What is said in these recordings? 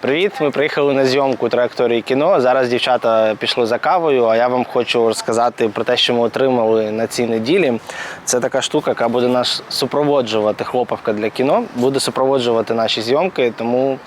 Привіт! Ми приїхали на зйомку траєкторії кіно. Зараз дівчата пішли за кавою, а я вам хочу розказати про те, що ми отримали на цій неділі. Це така штука, яка буде нас супроводжувати хлопавка для кіно, буде супроводжувати наші зйомки, тому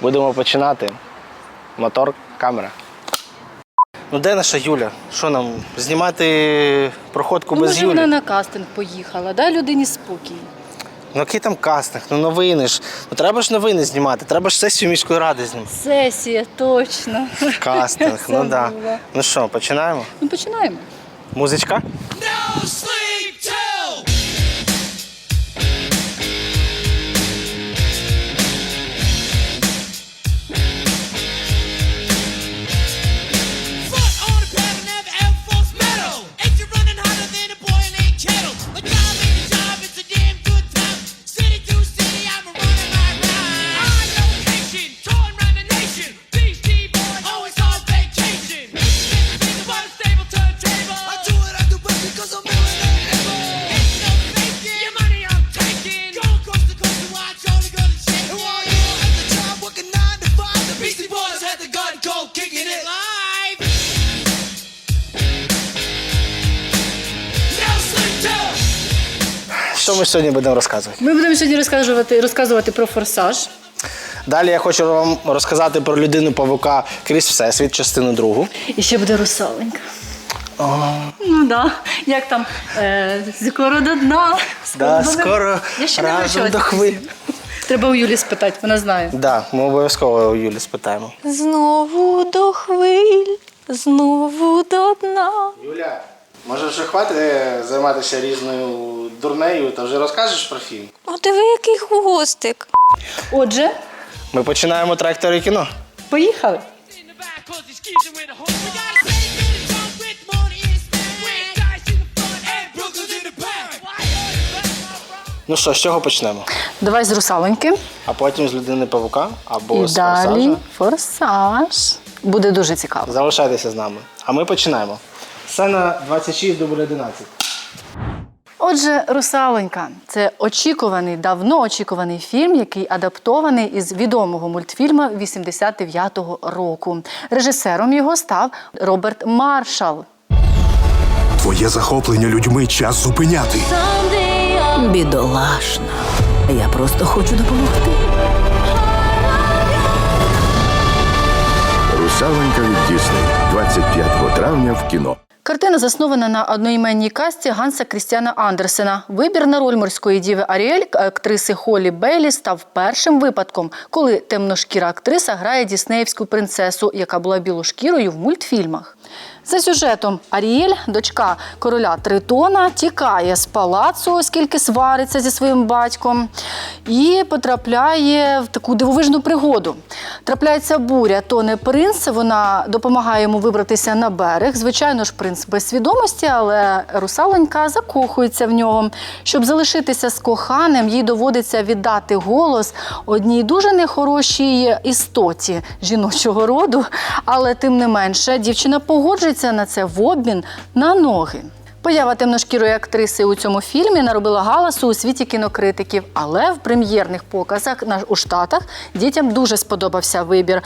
будемо починати. Мотор, камера. Ну, де наша Юля? Що нам? Знімати проходку Ну, без може, Юлі? вона на кастинг поїхала. Дай людині спокій. Ну який там кастинг? Ну новини ж. Ну треба ж новини знімати, треба ж сесію міської ради знімати. Сесія, точно. Кастинг, ну так. Да. Ну що, починаємо? Ну, починаємо. Музичка? Сьогодні будемо розказувати? Ми будемо сьогодні розказувати, розказувати про форсаж. Далі я хочу вам розказати про людину павука крізь всесвіт, частину другу. І ще буде русаленька. Ну да. Як там е, скоро до дна. Да, до- скоро Я ще не разом навчилась до цій хвиль. Треба у Юлі спитати, вона знає. Да, ми обов'язково у Юлі спитаємо. Знову до хвиль, знову до дна. Юля, може вже хватить займатися різною дурнею та вже розкажеш про фільм? О, диви, який хвостик. Отже, Ми починаємо траєкторію кіно. поїхали. Ну що, з чого почнемо? Давай з русаленьки. А потім з людини павука або І з далі форсажа. форсаж. Буде дуже цікаво. Залишайтеся з нами. А ми починаємо. Сцена 26, дубль 11. Отже, Русаленька це очікуваний, давно очікуваний фільм, який адаптований із відомого мультфільму 89-го року. Режисером його став Роберт Маршал. Твоє захоплення людьми час зупиняти. Бідолашна. Я просто хочу допомогти. Русаленька від 25 травня в кіно. Картина заснована на одноіменній касті Ганса Крістіана Андерсена. Вибір на роль морської діви Аріель актриси Холі Бейлі став першим випадком, коли темношкіра актриса грає діснеївську принцесу, яка була білошкірою в мультфільмах. За сюжетом Аріель, дочка короля Тритона, тікає з палацу, оскільки свариться зі своїм батьком, і потрапляє в таку дивовижну пригоду. Трапляється буря, тоне принц. Вона допомагає йому вибратися на берег. Звичайно ж, принц без свідомості, але русаленька закохується в нього. Щоб залишитися з коханим, їй доводиться віддати голос одній дуже нехорошій істоті жіночого роду. Але тим не менше, дівчина погоджується на це в обмін на ноги. Поява темношкірої актриси у цьому фільмі наробила галасу у світі кінокритиків, але в прем'єрних показах у Штатах дітям дуже сподобався вибір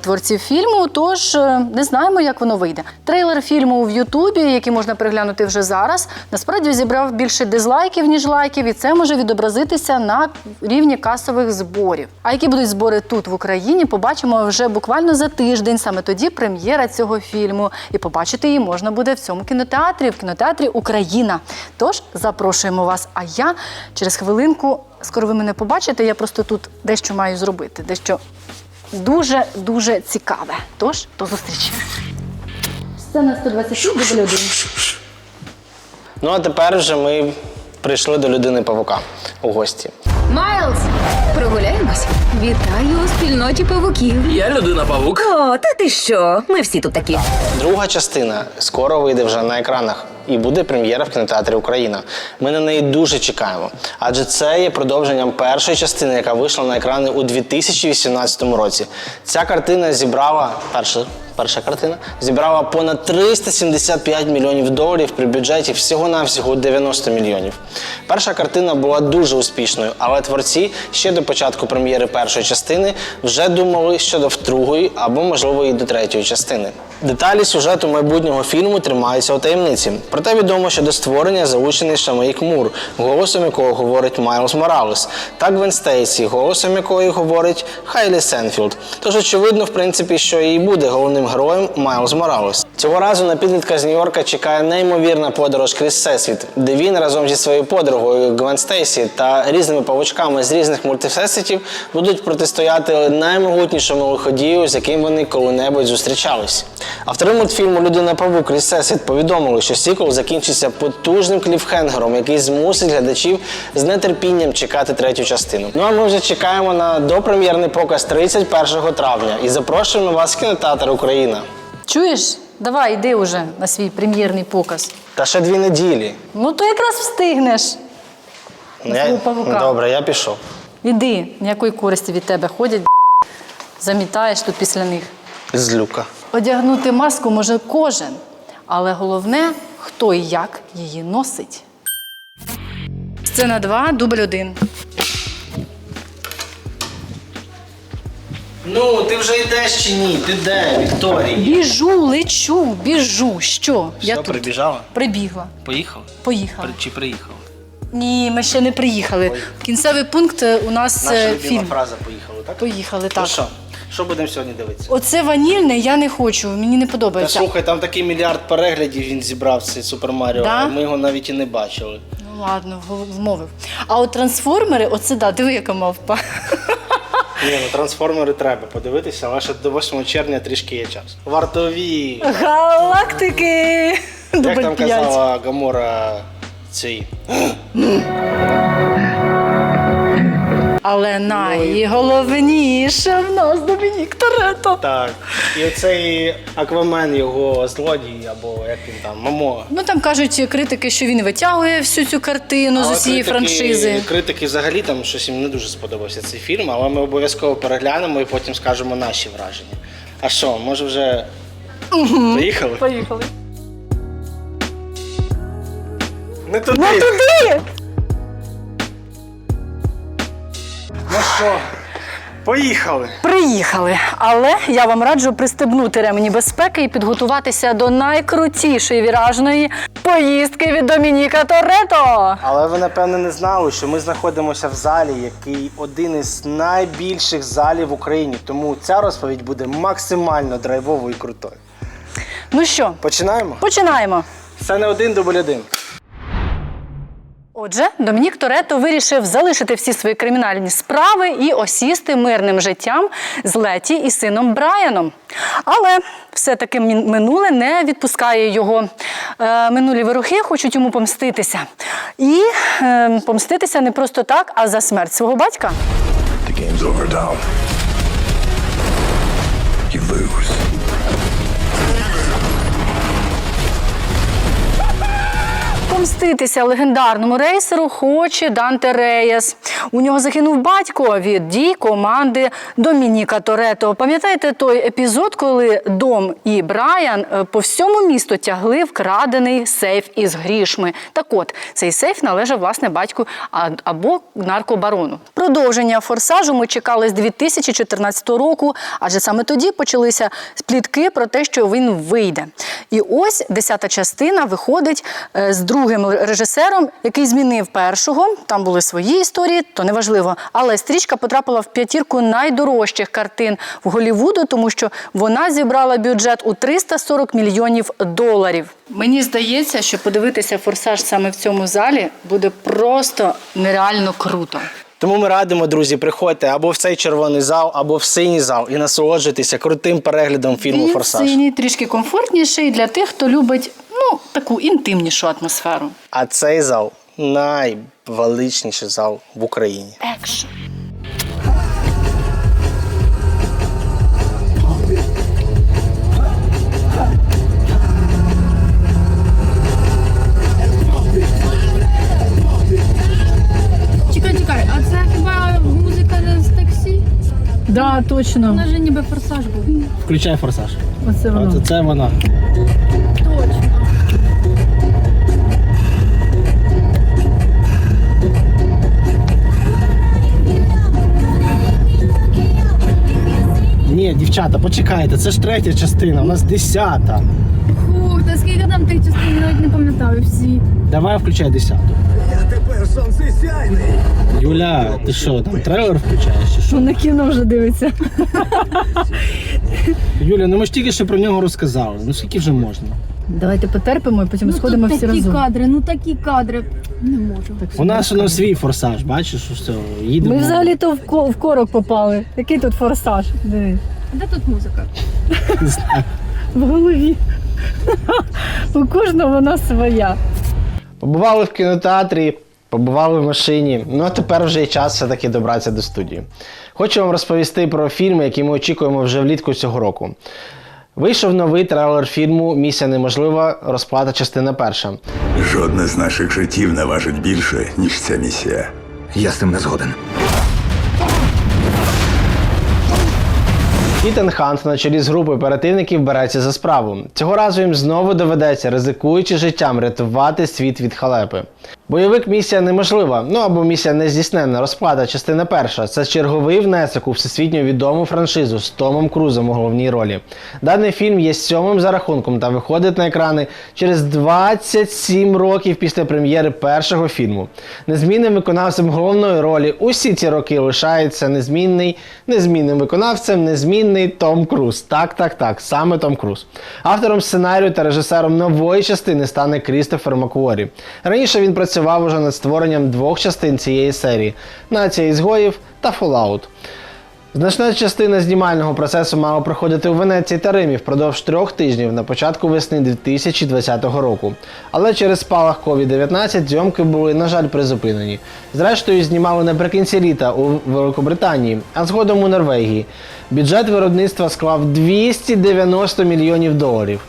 творців фільму. Тож е, не знаємо, як воно вийде. Трейлер фільму в Ютубі, який можна переглянути вже зараз, насправді зібрав більше дизлайків ніж лайків, і це може відобразитися на рівні касових зборів. А які будуть збори тут в Україні, побачимо вже буквально за тиждень. Саме тоді прем'єра цього фільму. І побачити її можна буде в цьому кінотеатрі, в кінотеатрі Україна. Тож запрошуємо вас. А я через хвилинку, скоро ви мене побачите. Я просто тут дещо маю зробити, дещо дуже дуже цікаве. Тож до зустрічі. Сцена 126, дубль 1. Ну а тепер вже ми прийшли до людини павука у гості. Майлз, прогуляємось. Вітаю у спільноті павуків. Я людина павук. О, та ти що? Ми всі тут такі. Друга частина скоро вийде вже на екранах. І буде прем'єра в кінотеатрі Україна. Ми на неї дуже чекаємо, адже це є продовженням першої частини, яка вийшла на екрани у 2018 році. Ця картина зібрала перша, перша картина зібрала понад 375 мільйонів доларів при бюджеті всього-навсього 90 мільйонів. Перша картина була дуже успішною, але творці ще до початку прем'єри першої частини вже думали щодо другої або, можливо, і до третьої частини. Деталі сюжету майбутнього фільму тримаються у таємниці. Проте відомо, що до створення залучений Шамаїк Мур, голосом якого говорить Майлз Моралес, та Гвен Стейсі, голосом якої говорить Хайлі Сенфілд. Тож очевидно, в принципі, що і буде головним героєм Майлз Моралес. Цього разу на підлітка з Нью-Йорка чекає неймовірна подорож крізь всесвіт, де він разом зі своєю подругою Гвен Стейсі та різними павучками з різних мультивсесвітів будуть протистояти наймогутнішому лиходію, з яким вони коли-небудь зустрічались. Автори мультфільму Людина Павук крізь всесвіт повідомили, що сіквел закінчиться потужним кліфхенгером, який змусить глядачів з нетерпінням чекати третю частину. Ну а ми вже чекаємо на допрем'єрний показ 31 травня і запрошуємо вас в кінотеатр Україна. Чуєш? Давай, йди уже на свій прем'єрний показ. Та ще дві неділі. Ну то якраз встигнеш. Ну, свого. Добре, я пішов. Іди, ніякої користі від тебе ходять, замітаєш тут після них. З люка. Одягнути маску може кожен, але головне, хто і як її носить. Сцена 2, дубль 1. Ну, ти вже йдеш чи ні? Ти де, Вікторія? Біжу, лечу, біжу. Що? Я тут прибіжала? прибігла. Поїхав? Поїхала. Чи приїхав? Ні, ми ще не приїхали. Кінцевий пункт е, у нас Наша е, любима фільм. фраза поїхали, так? Поїхали, Ну так. що? Що будемо сьогодні дивитися? Оце ванільне я не хочу, мені не Та подобається. слухай, там такий мільярд переглядів він зібрав цей Супер Маріо, Да? а ми його навіть і не бачили. Ну ладно, вмовив. А от трансформери, оце да, диви, яка мавпа. Ні, ну трансформери треба подивитися, але ще до 8 червня трішки є час. Вартові! Галактики! Як Дубль там 5. казала Гамора цей. Але найголовніше в нас Домінік Торетто. Так. І оцей Аквамен, його злодій, або як він там, Мамо. Ну там кажуть критики, що він витягує всю цю картину з усієї франшизи. Критики взагалі там щось їм не дуже сподобався цей фільм, але ми обов'язково переглянемо і потім скажемо наші враження. А що, може вже поїхали? Поїхали. Не туди. Не туди! Ну що, поїхали. Приїхали, але я вам раджу пристебнути ремені безпеки і підготуватися до найкрутішої віражної поїздки від Домініка Торетто. Але ви напевне не знали, що ми знаходимося в залі, який один із найбільших залів в Україні. Тому ця розповідь буде максимально драйвовою і крутою. Ну що, Починаємо? починаємо. Це не один дубль один. Отже, Домінік Торетто вирішив залишити всі свої кримінальні справи і осісти мирним життям з Леті і сином Брайаном. Але все-таки минуле не відпускає його. Е, минулі ворохи хочуть йому помститися. І е, помститися не просто так, а за смерть свого батька. The game's over. You lose. Помститися легендарному рейсеру хоче Данте Реєс. У нього загинув батько від дій команди Домініка Торетто. Пам'ятаєте той епізод, коли Дом і Брайан е, по всьому місту тягли вкрадений сейф із грішми? Так от, цей сейф належав власне батьку або наркобарону. Продовження форсажу ми чекали з 2014 року, адже саме тоді почалися плітки про те, що він вийде. І ось десята частина виходить е, з другим режисером, який змінив першого. Там були свої історії, то неважливо. Але стрічка потрапила в п'ятірку найдорожчих картин в Голлівуду, тому що вона зібрала бюджет у 340 мільйонів доларів. Мені здається, що подивитися форсаж саме в цьому залі буде просто нереально круто. Тому ми радимо, друзі, приходьте або в цей червоний зал, або в синій зал і насолоджуйтеся крутим переглядом фільму Він Форсаж. синій трішки комфортніший для тих, хто любить ну таку інтимнішу атмосферу. А цей зал найвеличніший зал в Україні. Екшн. Чекай, чекай, а це хіба музика з таксі? Да, точно. Вона ж ніби форсаж був. Включай форсаж. Оце воно. Це вона. Ні, дівчата, почекайте, це ж третя частина, у нас десята. Фух, та скільки там тих частин, я навіть не пам'ятаю всі. Давай включай десяту. Я тепер сонцесяйний. Юля, ти що, там трейлер включаєш чи що? На кіно вже дивиться. Юля, ну ми ж тільки що про нього розказали. Ну скільки вже можна? Давайте потерпимо і потім Ну тут такі кадри, ну такі кадри. Не можу. У нас воно свій форсаж, бачиш, що все, їдемо. Ми взагалі-то в, ко- в корок попали. Який тут форсаж? Дивись. Де тут музика? Не знаю. В голові. У кожного вона своя. Побували в кінотеатрі, побували в машині. Ну а тепер вже і час все-таки добратися до студії. Хочу вам розповісти про фільм, який ми очікуємо вже влітку цього року. Вийшов новий трейлер фільму Місія неможлива. Розплата частина перша. Жодне з наших життів не важить більше, ніж ця місія. Я з цим не згоден. Ітан Хант на чолі з групою оперативників береться за справу. Цього разу їм знову доведеться, ризикуючи життям, рятувати світ від халепи. Бойовик місія неможлива, ну або місія нездійсненна, розплата, частина перша. Це черговий внесок у всесвітньо відому франшизу з Томом Крузом у головній ролі. Даний фільм є сьомим за рахунком та виходить на екрани через 27 років після прем'єри першого фільму. Незмінним виконавцем головної ролі усі ці роки лишається незмінний, незмінним виконавцем, незмінний Том Круз. Так, так, так, саме Том Круз. Автором сценарію та режисером нової частини стане Крістофер Макворі. Раніше він працював уже над створенням двох частин цієї серії: Нація ізгоїв та Fallout. Значна частина знімального процесу мала проходити у Венеції та Римі впродовж трьох тижнів на початку весни 2020 року. Але через спалах COVID-19 зйомки були, на жаль, призупинені. Зрештою, знімали наприкінці літа у Великобританії, а згодом у Норвегії. Бюджет виробництва склав 290 мільйонів доларів.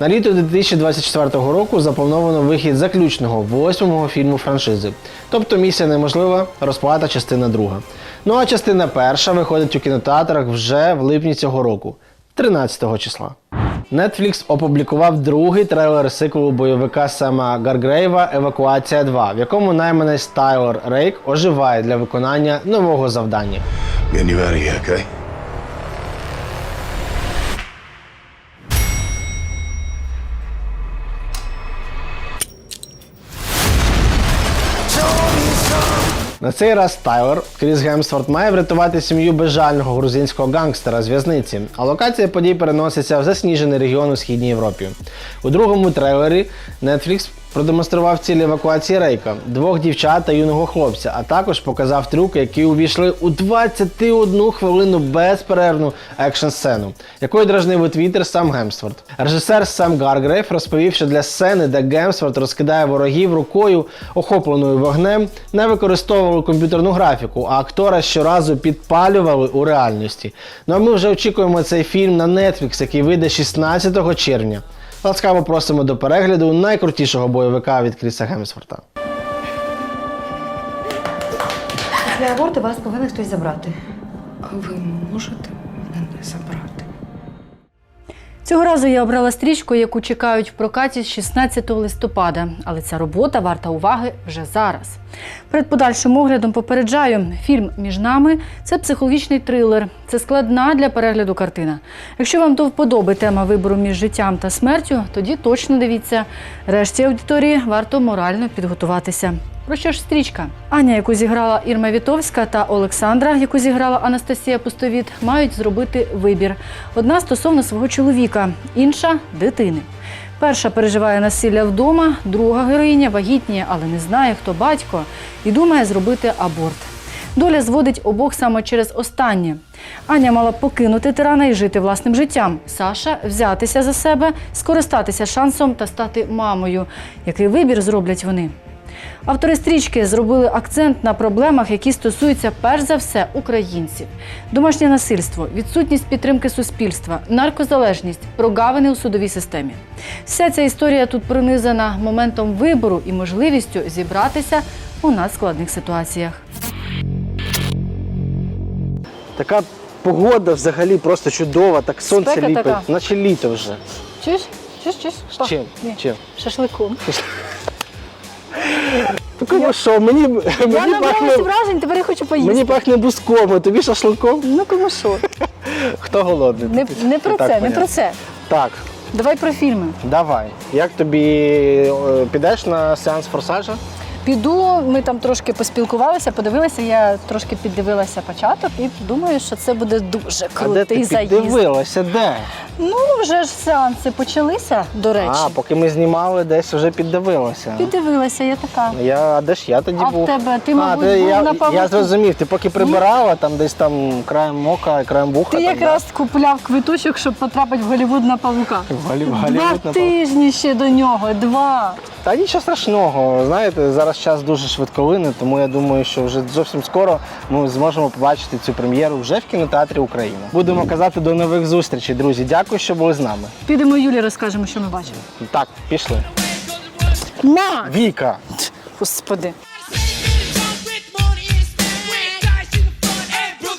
На літо 2024 року заплановано вихід заключного восьмого фільму франшизи. Тобто місія неможлива, розплата частина друга. Ну а частина перша виходить у кінотеатрах вже в липні цього року, 13 числа. Netflix опублікував другий трейлер сиквелу бойовика Сема Гаргрейва Евакуація 2, в якому найманець Тайлер Рейк оживає для виконання нового завдання. Okay? На цей раз Тайлер Кріс Гемсворт має врятувати сім'ю безжального грузинського гангстера з в'язниці, а локація подій переноситься в засніжений регіон у східній Європі. У другому трейлері Netflix продемонстрував цілі евакуації Рейка, двох дівчат та юного хлопця, а також показав трюки, які увійшли у 21 хвилину безперервну екшн-сцену, якою дражнив у твіттер сам Гемсворт. Режисер Сам Гаргрейв розповів, що для сцени, де Гемсворт розкидає ворогів рукою, охопленою вогнем, не використовували комп'ютерну графіку, а актора щоразу підпалювали у реальності. Ну а ми вже очікуємо цей фільм на Netflix, який вийде 16 червня. Ласкаво просимо до перегляду найкрутішого бойовика від Кріса Гемсфорта. Після аборту вас повинен хтось забрати. Ви можете мене забрати? Цього разу я обрала стрічку, яку чекають в прокаті з 16 листопада, але ця робота варта уваги вже зараз. Перед подальшим оглядом попереджаю, фільм між нами це психологічний трилер. Це складна для перегляду картина. Якщо вам до вподоби тема вибору між життям та смертю, тоді точно дивіться. Решті аудиторії варто морально підготуватися. Про що ж стрічка? Аня, яку зіграла Ірма Вітовська, та Олександра, яку зіграла Анастасія Пустовіт, мають зробити вибір. Одна стосовно свого чоловіка, інша дитини. Перша переживає насилля вдома, друга героїня вагітніє, але не знає, хто батько, і думає зробити аборт. Доля зводить обох саме через останнє. Аня мала покинути тирана і жити власним життям. Саша взятися за себе, скористатися шансом та стати мамою. Який вибір зроблять вони? Автори стрічки зробили акцент на проблемах, які стосуються перш за все українців: домашнє насильство, відсутність підтримки суспільства, наркозалежність, прогавини у судовій системі. Вся ця історія тут пронизана моментом вибору і можливістю зібратися у надскладних ситуаціях. Така погода взагалі просто чудова, так сонце Спека ліпить, така. наче літо вже. Чуєш? Чуєш, чуєш? З чим? Чим? Шашликом. Такому що, мені, Я мені, набралася пахне, вражень, тепер я хочу поїсти. мені пахне буском, а тобі шашликом. Ну кому що? Хто голодний? Не, не про так це, не поняв. про це. Так, Давай про фільми. давай. Як тобі е, підеш на сеанс форсажа? Піду, ми там трошки поспілкувалися, подивилися. Я трошки піддивилася початок і думаю, що це буде дуже а де крутий ти заїзд. піддивилася? Де? Ну вже ж сеанси почалися, до речі. А, поки ми знімали, десь вже піддивилася. Піддивилася, я така. Я, а де ж я тоді А в тебе? Ти, мабуть, ти- був я, на павуку. я зрозумів, ти поки прибирала, там десь там краєм ока, краєм вуха. Ти там, якраз купляв квиточок, щоб потрапити в Голівуд на павука. да? В Голлі- в Два на тижні ще до нього, два. Та нічого страшного. Знаєте, зараз час дуже швидковинний, тому я думаю, що вже зовсім скоро ми зможемо побачити цю прем'єру вже в кінотеатрі Україна. Будемо казати до нових зустрічей, друзі. Дякую, що були з нами. Підемо Юлі розкажемо, що ми бачимо. Так, пішли. На! Віка. Господи.